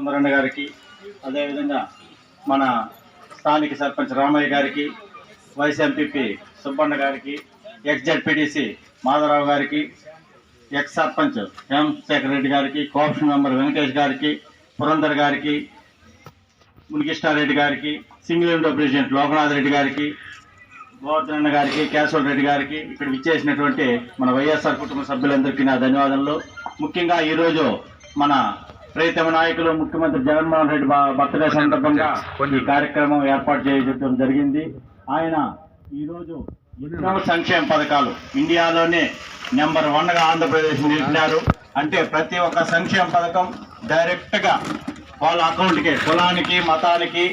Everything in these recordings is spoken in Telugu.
సుందరన్న గారికి అదేవిధంగా మన స్థానిక సర్పంచ్ రామయ్య గారికి వైస్ ఎంపీపీ సుబ్బన్న గారికి ఎక్స్ జడ్పీటీసీ మాధవరావు గారికి ఎక్స్ సర్పంచ్ ఎం శేఖర్ రెడ్డి గారికి కోఆప్షన్ మెంబర్ వెంకటేష్ గారికి పురంధర్ గారికి మునికృష్ణారెడ్డి గారికి single window president Lokanath Reddy గారికి గోవర్ధన్ గారికి కేశవ రెడ్డి గారికి ఇక్కడ విచ్చేసినటువంటి మన వైఎస్ఆర్ కుటుంబ సభ్యులందరికీ నా ధన్యవాదాలు ముఖ్యంగా ఈరోజు మన ప్రియతమ నాయకులు ముఖ్యమంత్రి జగన్మోహన్ రెడ్డి బర్త్డే సందర్భంగా ఈ కార్యక్రమం ఏర్పాటు చేయడం జరిగింది. ఆయన ఈరోజు ఎన్నో సంక్షేమ పథకాలు ఇండియాలోనే నెంబర్ వన్గా ఆంధ్రప్రదేశ్ నిలిచినారు అంటే ప్రతి ఒక్క సంక్షేమ పథకం డైరెక్ట్గా వాళ్ళ అకౌంట్కి కులానికి మతానికి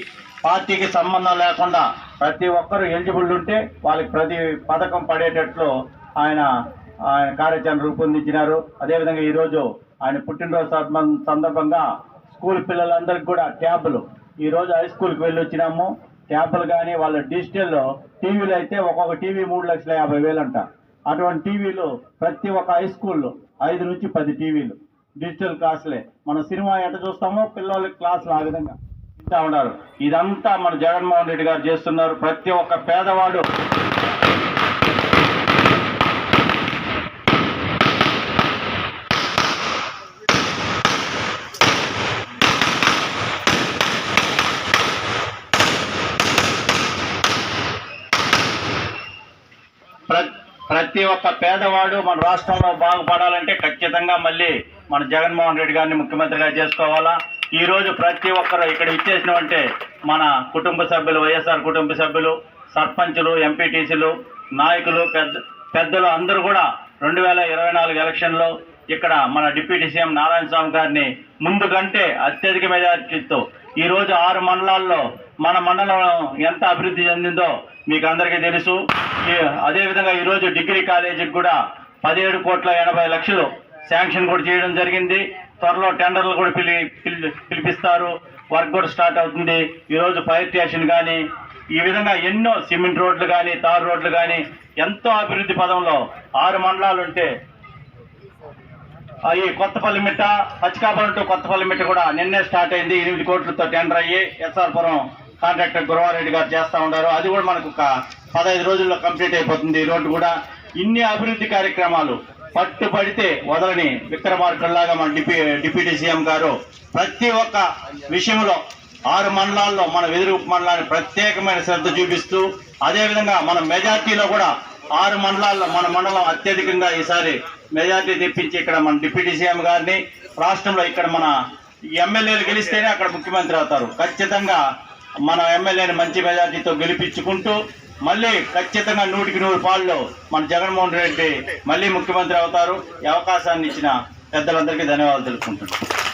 పార్టీకి సంబంధం లేకుండా ప్రతి ఒక్కరు ఎలిజిబుల్ ఉంటే వాళ్ళకి ప్రతి పథకం పడేటట్లు ఆయన ఆయన కార్యాచరణ రూపొందించినారు. అదేవిధంగా ఈరోజు ఆయన పుట్టినరోజు సందర్భంగా స్కూల్ పిల్లలందరికీ కూడా ట్యాబులు. ఈరోజు హై స్కూల్కి వెళ్ళి వచ్చినాము ట్యాబులు కానీ వాళ్ళ డిజిటల్ టీవీలు అయితే ఒక్కొక్క టీవీ మూడు లక్షల యాభై వేలు అంట అటువంటి టీవీలు ప్రతి ఒక్క హై స్కూల్లో ఐదు నుంచి పది టీవీలు. డిజిటల్ క్లాసులే. మన సినిమా ఎట చూస్తామో పిల్లలకి క్లాసులు ఆ విధంగా ఇస్తూ ఉన్నారు. ఇదంతా మన జగన్మోహన్ రెడ్డి గారు చేస్తున్నారు. ప్రతి ఒక్క పేదవాడు ప్ర- ప్రతి ఒక్క పేదవాడు మన రాష్ట్రంలో బాగుపడాలంటే ఖచ్చితంగా మళ్ళీ మన జగన్మోహన్ రెడ్డి గారిని ముఖ్యమంత్రిగా చేసుకోవాలా? ఈరోజు ప్రతి ఒక్కరు ఇక్కడ ఇచ్చేసినవంటే మన కుటుంబ సభ్యులు వైఎస్ఆర్ కుటుంబ సభ్యులు సర్పంచులు ఎంపీటీసీలు నాయకులు పెద్ద పెద్దలు అందరూ కూడా రెండు వేల ఇరవై నాలుగు ఎలక్షన్లో ఇక్కడ మన డిప్యూటీ సీఎం నారాయణ స్వామి గారిని ముందు కంటే అత్యధిక మెజార్టీతో ఈరోజు ఆరు మండలాల్లో మన మండలం ఎంత అభివృద్ధి చెందిందో మీకు అందరికీ తెలుసు. అదేవిధంగా ఈరోజు డిగ్రీ కాలేజీకి కూడా పదిహేడు కోట్ల ఎనభై లక్షలు శాంక్షన్ కూడా చేయడం జరిగింది. త్వరలో టెండర్లు కూడా పిలి పిలి- పిలిపిస్తారు. వర్క్ కూడా స్టార్ట్ అవుతుంది. ఈరోజు ఫైర్ స్టేషన్ కానీ ఈ విధంగా ఎన్నో సిమెంట్ రోడ్లు కానీ తారు రోడ్లు కానీ ఎంతో అభివృద్ధి పదంలో ఆరు మండలాలు ఉంటే ఈ కొత్తపల్లి మిట్ట పచ్చికాపురం టు కొత్తపల్లి మిట్ట కూడా నిన్నే స్టార్ట్ అయింది. ఎనిమిది కోట్లతో టెండర్ అయ్యి ఎస్ఆర్ పురం కాంట్రాక్టర్ గురవారెడ్డి గారు చేస్తూ ఉన్నారు. అది కూడా మనకు ఒక పదహైదు రోజుల్లో కంప్లీట్ అయిపోతుంది. ఈ రోడ్డు కూడా ఇన్ని అభివృద్ధి కార్యక్రమాలు పట్టుబడితే వదలని విక్రమార్కుల్లాగా మన డిప్యూ డిప్యూటీ సీఎం గారు ప్రతి ఒక్క విషయంలో ఆరు మండలాల్లో మన వెదురు మండలాన్ని ప్రత్యేకమైన శ్రద్ధ చూపిస్తూ అదేవిధంగా మన మెజార్టీలో కూడా ఆరు మండలాల్లో మన మండలం అత్యధికంగా ఈసారి మెజార్టీ తెప్పించి ఇక్కడ మన డిప్యూటీ సీఎం గారిని రాష్ట్రంలో ఇక్కడ మన ఎమ్మెల్యేలు గెలిస్తేనే అక్కడ ముఖ్యమంత్రి అవుతారు. ఖచ్చితంగా మన ఎమ్మెల్యేని మంచి మెజార్టీతో గెలిపించుకుంటూ మళ్ళీ ఖచ్చితంగా నూటికి నూరు పాళ్ళు మన జగన్మోహన్ రెడ్డి మళ్ళీ ముఖ్యమంత్రి అవుతారు. ఈ అవకాశాన్ని ఇచ్చిన పెద్దలందరికీ ధన్యవాదాలు తెలుపుకుంటున్నాను